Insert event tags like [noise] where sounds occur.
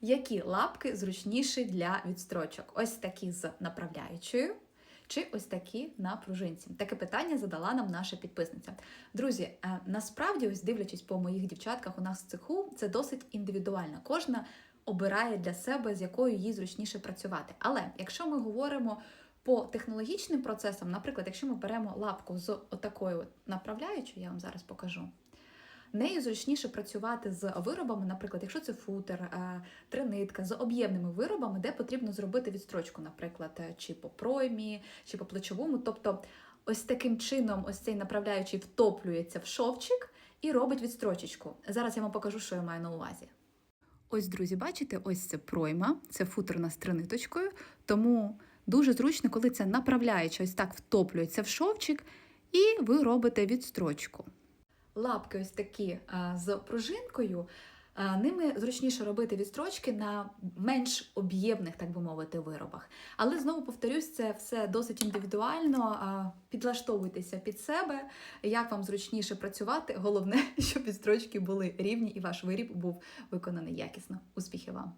які лапки зручніші для відстрочок. Ось такі з направляючою. Чи ось такі на пружинці? Таке питання задала нам наша підписниця. Друзі, е, насправді, ось дивлячись по моїх дівчатках у нас в цеху, це досить індивідуально. Кожна обирає для себе, з якою їй зручніше працювати. Але якщо ми говоримо по технологічним процесам, наприклад, якщо ми беремо лапку з отакою от направляючою, я вам зараз покажу. Нею зручніше працювати з виробами, наприклад, якщо це футер, е, тринитка, з об'ємними виробами, де потрібно зробити відстрочку, наприклад, е, чи по проймі, чи по плечовому. Тобто, ось таким чином, ось цей направляючий втоплюється в шовчик і робить відстрочечку. Зараз я вам покажу, що я маю на увазі. Ось, друзі, бачите, ось це пройма, це футерна з триниточкою, тому дуже зручно, коли це направляюча ось так втоплюється в шовчик, і ви робите відстрочку. Лапки ось такі з пружинкою. Ними зручніше робити відстрочки на менш об'ємних, так би мовити, виробах. Але знову повторюсь, це все досить індивідуально. Підлаштовуйтеся під себе, як вам зручніше працювати. Головне, [laughs] щоб відстрочки були рівні і ваш виріб був виконаний якісно. Успіхів вам!